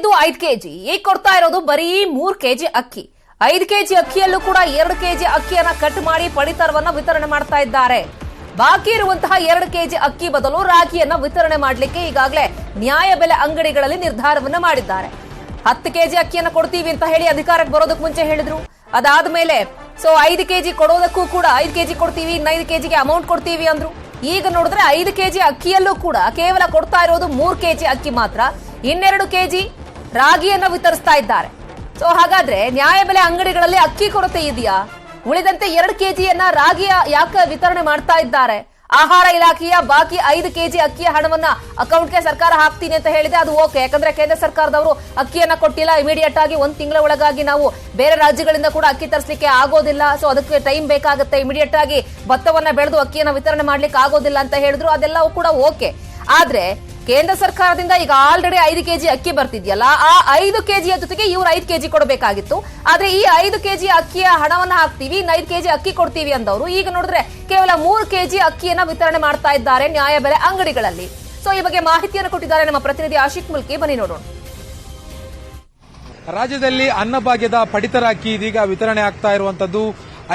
ಕೊಡ್ತಿದ್ದು ಐದ್ ಕೆಜಿ. ಈಗ ಕೊಡ್ತಾ ಇರೋದು ಬರೀ ಮೂರ್ ಕೆಜಿ ಅಕ್ಕಿ. ಐದ್ ಕೆಜಿ ಅಕ್ಕಿಯಲ್ಲೂ ಕೂಡ ಎರಡು ಕೆಜಿ ಅಕ್ಕಿಯನ್ನ ಕಟ್ ಮಾಡಿ ಪಡಿತರವನ್ನ ವಿತರಣೆ ಮಾಡ್ತಾ ಇದ್ದಾರೆ. ಬಾಕಿ ಇರುವಂತಹ ಎರಡು ಕೆಜಿ ಅಕ್ಕಿ ಬದಲು ರಾಗಿಯನ್ನ ವಿತರಣೆ ಮಾಡಲಿಕ್ಕೆ ಈಗಾಗಲೇ ನ್ಯಾಯ ಬೆಲೆ ಅಂಗಡಿಗಳಲ್ಲಿ ನಿರ್ಧಾರವನ್ನ ಮಾಡಿದ್ದಾರೆ. ಹತ್ತು ಕೆಜಿ ಅಕ್ಕಿಯನ್ನ ಕೊಡ್ತೀವಿ ಅಂತ ಹೇಳಿ ಅಧಿಕಾರಕ್ಕೆ ಬರೋದಕ್ಕೆ ಮುಂಚೆ ಹೇಳಿದ್ರು. ಅದಾದ್ಮೇಲೆ ಸೊ ಐದು ಕೆಜಿ ಕೊಡೋದಕ್ಕೂ ಕೂಡ ಐದು ಕೆಜಿ ಕೊಡ್ತೀವಿ ಇನ್ನೈದು ಕೆಜಿಗೆ ಅಮೌಂಟ್ ಕೊಡ್ತೀವಿ ಅಂದ್ರು. ಈಗ ನೋಡಿದ್ರೆ ಐದು ಕೆಜಿ ಅಕ್ಕಿಯಲ್ಲೂ ಕೂಡ ಕೇವಲ ಕೊಡ್ತಾ ಇರೋದು ಮೂರ್ ಕೆಜಿ ಅಕ್ಕಿ ಮಾತ್ರ. ಇನ್ನೆರಡು ಕೆಜಿ ರಾಗಿಯನ್ನ ವಿತರಿಸ್ತಾ ಇದ್ದಾರೆ. ಸೊ ಹಾಗಾದ್ರೆ ನ್ಯಾಯಬೆಲೆ ಅಂಗಡಿಗಳಲ್ಲಿ ಅಕ್ಕಿ ಕೊರತೆ ಇದೆಯಾ? ಉಳಿದಂತೆ ಎರಡು ಕೆಜಿಯನ್ನ ರಾಗಿಯ ಯಾಕೆ ವಿತರಣೆ ಮಾಡ್ತಾ ಇದ್ದಾರೆ? ಆಹಾರ ಇಲಾಖೆಯ ಬಾಕಿ ಐದು ಕೆಜಿ ಅಕ್ಕಿಯ ಹಣವನ್ನ ಅಕೌಂಟ್ಗೆ ಸರ್ಕಾರ ಹಾಕ್ತೀನಿ ಅಂತ ಹೇಳಿದೆ. ಅದು ಓಕೆ ಯಾಕಂದ್ರೆ ಕೇಂದ್ರ ಸರ್ಕಾರದವರು ಅಕ್ಕಿಯನ್ನ ಕೊಟ್ಟಿಲ್ಲ. ಇಮಿಡಿಯೇಟ್ ಆಗಿ ಒಂದು ತಿಂಗಳ ಒಳಗಾಗಿ ನಾವು ಬೇರೆ ರಾಜ್ಯಗಳಿಂದ ಕೂಡ ಅಕ್ಕಿ ತರಿಸಲಿಕ್ಕೆ ಆಗೋದಿಲ್ಲ. ಸೊ ಅದಕ್ಕೆ ಟೈಮ್ ಬೇಕಾಗುತ್ತೆ. ಇಮಿಡಿಯೇಟ್ ಆಗಿ ಭತ್ತವನ್ನ ಬೆಳೆದು ಅಕ್ಕಿಯನ್ನ ವಿತರಣೆ ಮಾಡ್ಲಿಕ್ಕೆ ಆಗೋದಿಲ್ಲ ಅಂತ ಹೇಳಿದ್ರು. ಅದೆಲ್ಲವೂ ಕೂಡ ಓಕೆ ಆದ್ರೆ ಕೇಂದ್ರ ಸರ್ಕಾರದಿಂದ ಈಗ ಆಲ್ರೆಡಿ ಐದು ಕೆಜಿ ಅಕ್ಕಿ ಬರ್ತಿದ್ಯಲ್ಲ, ಆ ಐದು ಕೆಜಿಯ ಜೊತೆಗೆ ಇವ್ರು ಐದು ಕೆಜಿ ಕೊಡಬೇಕಾಗಿತ್ತು. ಆದ್ರೆ ಈ ಐದು ಕೆಜಿ ಅಕ್ಕಿಯ ಹಣವನ್ನ ಹಾಕ್ತೀವಿ ಐದು ಕೆಜಿ ಅಕ್ಕಿ ಕೊಡ್ತೀವಿ ಅಂದವರು. ಈಗ ನೋಡಿದ್ರೆ ಕೇವಲ ಮೂರು ಕೆಜಿ ಅಕ್ಕಿಯನ್ನ ವಿತರಣೆ ಮಾಡ್ತಾ ಇದ್ದಾರೆ ನ್ಯಾಯಬೆಲೆ ಅಂಗಡಿಗಳಲ್ಲಿ. ಸೊ ಈ ಬಗ್ಗೆ ಮಾಹಿತಿಯನ್ನು ಕೊಟ್ಟಿದ್ದಾರೆ ನಮ್ಮ ಪ್ರತಿನಿಧಿ ಆಶಿಕ್ ಮುಲ್ಕಿ. ಬನ್ನಿ ನೋಡೋಣ. ರಾಜ್ಯದಲ್ಲಿ ಅನ್ನಭಾಗ್ಯದ ಪಡಿತರ ಅಕ್ಕಿ ಇದೀಗ ವಿತರಣೆ ಆಗ್ತಾ ಇರುವಂತದ್ದು.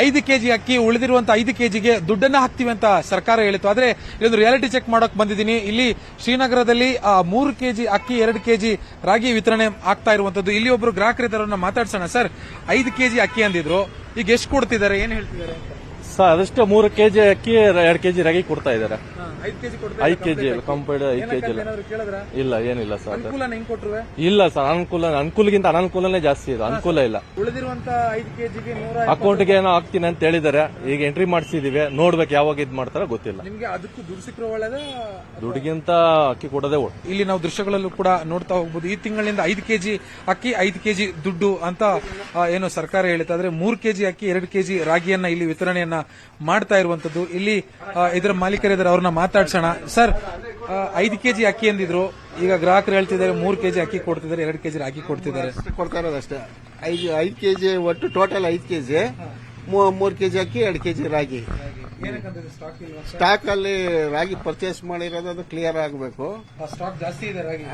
ಐದು ಕೆಜಿ ಅಕ್ಕಿ, ಉಳಿದಿರುವಂತ ಐದು ಕೆಜಿಗೆ ದುಡ್ಡನ್ನ ಹಾಕ್ತಿವಿ ಅಂತ ಸರ್ಕಾರ ಹೇಳಿತ್ತು. ಆದ್ರೆ ಇದೊಂದು ರಿಯಾಲಿಟಿ ಚೆಕ್ ಮಾಡೋಕೆ ಬಂದಿದ್ದೀನಿ. ಇಲ್ಲಿ ಶ್ರೀನಗರದಲ್ಲಿ ಮೂರು ಕೆಜಿ ಅಕ್ಕಿ, ಎರಡು ಕೆಜಿ ರಾಗಿ ವಿತರಣೆ ಆಗ್ತಾ ಇರುವಂತದ್ದು. ಇಲ್ಲಿ ಒಬ್ರು ಗ್ರಾಹಕರಿದ್ದಾರನ್ನ ಮಾತಾಡ್ಸೋಣ. ಸರ್, ಐದು ಕೆಜಿ ಅಕ್ಕಿ ಅಂದಿದ್ರು. ಈಗ ಎಷ್ಟು ಕೊಡ್ತಿದ್ದಾರೆ? ಏನ್ ಹೇಳ್ತಿದ್ದಾರೆ ಅಂತ? ಸರ್ ಅದಷ್ಟೇ ಮೂರು ಕೆಜಿ ಅಕ್ಕಿ ಎರಡು ಕೆಜಿ ರಾಗಿ ಕೊಡ್ತಾ ಇದ್ದಾರೆ. ಐದು ಕೆಜಿ ಕೆಜಿ ಕಂಪೇರ್ಡ್ ಐದು ಕೆಜಿ ಇಲ್ಲ ಇಲ್ಲ ಏನಿಲ್ಲ ಸರ್. ಇಲ್ಲ ಸರ್ ಅನುಕೂಲ ಅನುಕೂಲಗಿಂತ ಅನಾನುಕೂಲನೇ ಜಾಸ್ತಿ ಇದೆ. ಅನುಕೂಲ ಇಲ್ಲ. ಅಕೌಂಟ್ಗೆ ಏನೋ ಹಾಕ್ತೀನಿ ಅಂತ ಹೇಳಿದ್ದಾರೆ. ಈಗ ಎಂಟ್ರಿ ಮಾಡಿಸಿದೀವಿ. ನೋಡ್ಬೇಕು ಯಾವಾಗ ಇದ್ ಮಾಡ್ತಾರ ಗೊತ್ತಿಲ್ಲ. ದುಡ್ಡಿಗಿಂತ ಅಕ್ಕಿ ಕೊಡೋದೇ ಇಲ್ಲಿ ನಾವು ದೃಶ್ಯಗಳಲ್ಲೂ ಕೂಡ ನೋಡ್ತಾ ಹೋಗ್ಬೋದು. ಈ ತಿಂಗಳಿಂದ ಐದು ಕೆಜಿ ಅಕ್ಕಿ ಐದು ಕೆಜಿ ದುಡ್ಡು ಅಂತ ಏನು ಸರ್ಕಾರ ಹೇಳಿತ್ತು. ಆದ್ರೆ ಮೂರು ಕೆಜಿ ಅಕ್ಕಿ ಎರಡು ಕೆಜಿ ರಾಗಿಯನ್ನ ಇಲ್ಲಿ ವಿತರಣೆಯನ್ನ ಮಾಡ್ತಾ ಇರುವಂತದ್ದು. ಇಲ್ಲಿ ಇದರ ಮಾಲೀಕರಿದ್ದಾರೆ ಅವ್ರನ್ನ ಮಾತಾಡ್ಸೋಣ. ಸರ್ ಐದು ಕೆಜಿ ಅಕ್ಕಿ ಅಂದಿದ್ರು. ಈಗ ಗ್ರಾಹಕರು ಹೇಳ್ತಿದ್ದಾರೆ, ಮೂರು ಕೆಜಿ ಅಕ್ಕಿ ಕೊಡ್ತಿದ್ದಾರೆ, ಎರಡು ಕೆಜಿ ಅಕ್ಕಿ ಕೊಡ್ತಿದ್ದಾರೆ. ಕೊಡ್ತಾ ಇರೋದು ಅಷ್ಟೇ. ಐದು ಐದು ಕೆಜಿ ಒಟ್ಟು ಟೋಟಲ್ ಐದು ಕೆಜಿ. ಮೂರು ಕೆಜಿ ಅಕ್ಕಿ, ಎರಡು ಕೆಜಿ ರಾಗಿ. ಸ್ಟಾಕ್ ಅಲ್ಲಿ ರಾಗಿ ಪರ್ಚೇಸ್ ಮಾಡಿರೋದು ಅದು ಕ್ಲಿಯರ್ ಆಗಬೇಕು. ಸ್ಟಾಕ್ ಜಾಸ್ತಿ ಇದೆ ರಾಗಿ.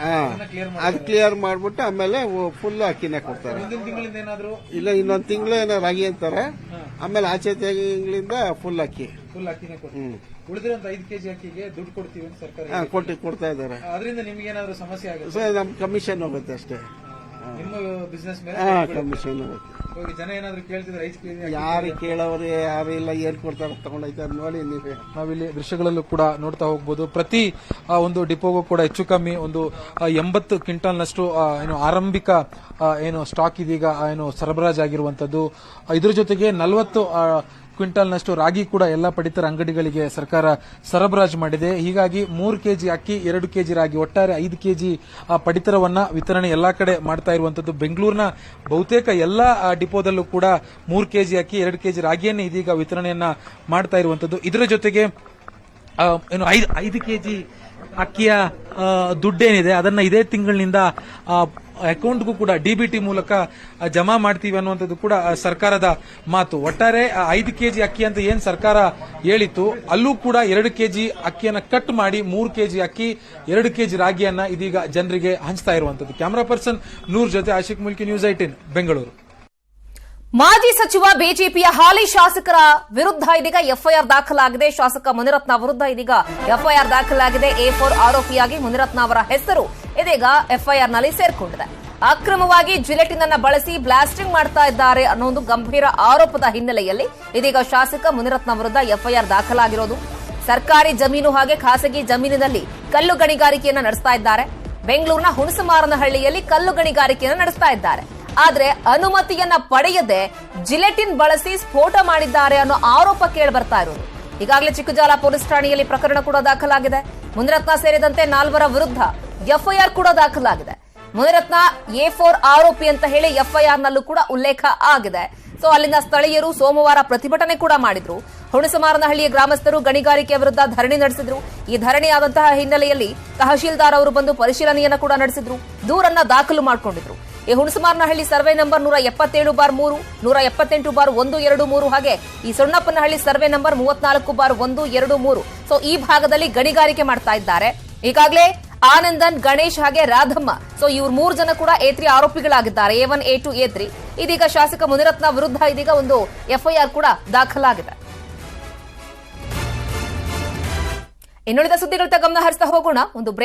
ಅದು ಕ್ಲಿಯರ್ ಮಾಡ್ಬಿಟ್ಟು ಆಮೇಲೆ ಫುಲ್ ಅಕ್ಕಿನೇ ಕೊಡ್ತಾರೆ. ಇಲ್ಲ ಇನ್ನೊಂದು ತಿಂಗಳು ಏನೋ ರಾಗಿ ಅಂತಾರೆ. ಆಮೇಲೆ ಆಚೆ ತಿಂಗಳಿಂದ ಫುಲ್ ಅಕ್ಕಿ ಫುಲ್ ಅಕ್ಕಿನೇ ಕೊಡ್ತೀವಿ ಉಳಿದಿರುವಂತ ಐದು ಕೆಜಿ ಅಕ್ಕಿಗೆ ದುಡ್ಡು ಕೊಡ್ತೀವಿ ಅಂತ ಸರ್ಕಾರ ಕೊಟ್ಟು ಕೊಡ್ತಾ ಇದ್ದಾರೆ. ಅದರಿಂದ ನಿಮ್ಗೆ ಏನಾದ್ರು ಸಮಸ್ಯೆ ಆಗುತ್ತೆ? ನಮ್ ಕಮಿಷನ್ ಹೋಗುತ್ತೆ ಅಷ್ಟೇ. ನಿಮ್ಮ ಬಿಸ್ನೆಸ್ ಮೇಲೆ ಹಾ ಕಮಿಷನ್ ಹೋಗುತ್ತೆ ಹೋಗಿ ಜನ ಏನಾದ್ರು ಕೇಳ್ತಿದ್ರೆ ಯಾರು ಕೇಳೋರು ಯಾರು ಇಲ್ಲ ಏನ್ ಕೊಡ್ತಾರೆ ತಗೊಂಡೋಯ್ತಾರೆ ನೋಡಿ ನೀವೇ. ನಾವಿಲ್ಲಿ ದೃಶ್ಯಗಳಲ್ಲೂ ಕೂಡ ನೋಡ್ತಾ ಹೋಗ್ಬೋದು. ಪ್ರತಿ ಆ, ಒಂದು ಡಿಪೋಗೂ ಕೂಡ ಹೆಚ್ಚು ಕಮ್ಮಿ ಒಂದು ಆ, ಎಂಬತ್ತು ಕ್ವಿಂಟಲ್ನಷ್ಟು ಆ, ಏನು ಆರಂಭಿಕ ಆ, ಏನು ಸ್ಟಾಕ್ ಇದೀಗ ಆ, ಏನು ಸರಬರಾಜ್ ಆಗಿರುವಂತದ್ದು ಇದ್ರ ಜೊತೆಗೆ ನಲವತ್ತು ಕ್ವಿಂಟಾಲ್ನಷ್ಟು ರಾಗಿ ಕೂಡ ಎಲ್ಲ ಪಡಿತರ ಅಂಗಡಿಗಳಿಗೆ ಸರ್ಕಾರ ಸರಬರಾಜು ಮಾಡಿದೆ. ಹೀಗಾಗಿ ಮೂರು ಕೆಜಿ ಅಕ್ಕಿ, ಎರಡು ಕೆಜಿ ರಾಗಿ, ಒಟ್ಟಾರೆ ಐದು ಕೆಜಿ ಪಡಿತರವನ್ನ ವಿತರಣೆ ಎಲ್ಲಾ ಕಡೆ ಮಾಡ್ತಾ ಇರುವಂತದ್ದು. ಬೆಂಗಳೂರಿನ ಬಹುತೇಕ ಎಲ್ಲ ಡಿಪೋದಲ್ಲೂ ಕೂಡ ಮೂರು ಕೆಜಿ ಅಕ್ಕಿ, ಎರಡು ಕೆಜಿ ರಾಗಿಯನ್ನೇ ಇದೀಗ ವಿತರಣೆಯನ್ನ ಮಾಡ್ತಾ ಇರುವಂತದ್ದು. ಇದರ ಜೊತೆಗೆ ಏನು ಐದು ಐದು ಕೆಜಿ ಅಕ್ಕಿಯ ದುಡ್ಡೇನಿದೆ. ಅದನ್ನ ಇದೇ ತಿಂಗಳಿನಿಂದ ಅಕೌಂಟ್ಗೂ ಕೂಡ ಡಿಬಿಟಿ ಮೂಲಕ ಜಮಾ ಮಾಡ್ತೀವಿ ಅನ್ನುವಂಥದ್ದು ಕೂಡ ಸರ್ಕಾರದ ಮಾತು. ಒಟ್ಟಾರೆ ಐದು ಕೆಜಿ ಅಕ್ಕಿ ಅಂತ ಏನ್ ಸರ್ಕಾರ ಹೇಳಿತ್ತು, ಅಲ್ಲೂ ಕೂಡ ಎರಡು ಕೆಜಿ ಅಕ್ಕಿಯನ್ನ ಕಟ್ ಮಾಡಿ, ಮೂರು ಕೆಜಿ ಅಕ್ಕಿ, ಎರಡು ಕೆಜಿ ರಾಗಿಯನ್ನ ಇದೀಗ ಜನರಿಗೆ ಹಂಚ್ತಾ ಇರುವಂತದ್ದು ಕ್ಯಾಮರಾ ಪರ್ಸನ್ ನೂರ್ ಜೊತೆ ಆಶಿಕ್ ಮುಲ್ಕಿ, ನ್ಯೂಸ್ ಐಟೀನ್ ಬೆಂಗಳೂರು. ಮಾಜಿ ಸಚಿವ ಬಿಜೆಪಿಯ ಹಾಲಿ ಶಾಸಕರ ವಿರುದ್ಧ ಇದೀಗ ಎಫ್ಐಆರ್ ದಾಖಲಾಗಿದೆ. ಶಾಸಕ ಮುನಿರತ್ನ ವಿರುದ್ಧ ಇದೀಗ ಎಫ್ಐಆರ್ ದಾಖಲಾಗಿದೆ. ಎ ಫೋರ್ ಆರೋಪಿಯಾಗಿ ಮುನಿರತ್ನ ಅವರ ಹೆಸರು ಇದೀಗ ಎಫ್ಐಆರ್ನಲ್ಲಿ ಸೇರ್ಕೊಂಡಿದೆ. ಅಕ್ರಮವಾಗಿ ಜಿಲೆಟಿನ್ ಅನ್ನ ಬಳಸಿ ಬ್ಲಾಸ್ಟಿಂಗ್ ಮಾಡ್ತಾ ಇದ್ದಾರೆ ಅನ್ನೋ ಒಂದು ಗಂಭೀರ ಆರೋಪದ ಹಿನ್ನೆಲೆಯಲ್ಲಿ ಇದೀಗ ಶಾಸಕ ಮುನಿರತ್ನ ವಿರುದ್ಧ ಎಫ್ಐಆರ್ ದಾಖಲಾಗಿರೋದು. ಸರ್ಕಾರಿ ಜಮೀನು ಹಾಗೆ ಖಾಸಗಿ ಜಮೀನಿನಲ್ಲಿ ಕಲ್ಲು ಗಣಿಗಾರಿಕೆಯನ್ನ ನಡೆಸ್ತಾ ಇದ್ದಾರೆ. ಬೆಂಗಳೂರಿನ ಹುಣಸಮಾರನಹಳ್ಳಿಯಲ್ಲಿ ಕಲ್ಲು ಗಣಿಗಾರಿಕೆಯನ್ನು ನಡೆಸ್ತಾ ಇದ್ದಾರೆ. ಆದ್ರೆ ಅನುಮತಿಯನ್ನ ಪಡೆಯದೆ ಜಿಲೆಟಿನ್ ಬಳಸಿ ಸ್ಫೋಟ ಮಾಡಿದ್ದಾರೆ ಅನ್ನೋ ಆರೋಪ ಕೇಳಿ ಬರ್ತಾ ಇರೋದು. ಈಗಾಗಲೇ ಚಿಕ್ಕಜಾಲ ಪೊಲೀಸ್ ಠಾಣೆಯಲ್ಲಿ ಪ್ರಕರಣ ಕೂಡ ದಾಖಲಾಗಿದೆ. ಮುನಿರತ್ನ ಸೇರಿದಂತೆ ನಾಲ್ವರ ವಿರುದ್ಧ ಎಫ್ಐಆರ್ ಕೂಡ ದಾಖಲಾಗಿದೆ. ಮುನಿರತ್ನ ಎ ಫೋರ್ ಆರೋಪಿ ಅಂತ ಹೇಳಿ ಎಫ್ಐಆರ್ ನಲ್ಲೂ ಕೂಡ ಉಲ್ಲೇಖ ಆಗಿದೆ. ಸೊ, ಅಲ್ಲಿನ ಸ್ಥಳೀಯರು ಸೋಮವಾರ ಪ್ರತಿಭಟನೆ ಕೂಡ ಮಾಡಿದ್ರು. ಹುಣಸಮಾರನಹಳ್ಳಿಯ ಗ್ರಾಮಸ್ಥರು ಗಣಿಗಾರಿಕೆ ವಿರುದ್ಧ ಧರಣಿ ನಡೆಸಿದ್ರು. ಈ ಧರಣಿ ಆದಂತಹ ಹಿನ್ನೆಲೆಯಲ್ಲಿ ತಹಶೀಲ್ದಾರ್ ಅವರು ಬಂದು ಪರಿಶೀಲನೆಯನ್ನು ಕೂಡ ನಡೆಸಿದ್ರು. ದೂರನ್ನ ದಾಖಲು ಮಾಡಿಕೊಂಡಿದ್ರು. ಈ ಹುಣಸಮಾರನಹಳ್ಳಿ ಸರ್ವೆ ನಂಬರ್ ನೂರ ಎಪ್ಪತ್ತೇಳು ಬಾರ್ ಮೂರು, ನೂರ ಎಪ್ಪತ್ತೆಂಟು ಬಾರ್ ಒಂದು, ಎರಡು ಮೂರು ಹಾಗೆ ಈ ಸೊಣ್ಣಪ್ಪನಹಳ್ಳಿ ಸರ್ವೆ ನಂಬರ್ ಮೂವತ್ನಾಲ್ಕು ಬಾರ್ ಒಂದು, ಎರಡು ಮೂರು. ಸೊ, ಈ ಭಾಗದಲ್ಲಿ ಗಣಿಗಾರಿಕೆ ಮಾಡ್ತಾ ಇದ್ದಾರೆ. ಈಗಾಗಲೇ ಆನಂದನ್, ಗಣೇಶ್ ಹಾಗೆ ರಾಧಮ್ಮ. ಸೊ ಇವ್ರು ಮೂರು ಜನ ಕೂಡ A three ಆರೋಪಿಗಳಾಗಿದ್ದಾರೆ. A one A two A three ಇದೀಗ ಶಾಸಕ ಮುನಿರತ್ನ ವಿರುದ್ಧ ಇದೀಗ ಒಂದು ಎಫ್ಐಆರ್ ಕೂಡ ದಾಖಲಾಗಿದೆ. ಇನ್ನುಳಿದ ಸುದ್ದಿಗಳತ್ತ ಗಮನ ಹರಿಸ್ತಾ ಹೋಗೋಣ. ಒಂದು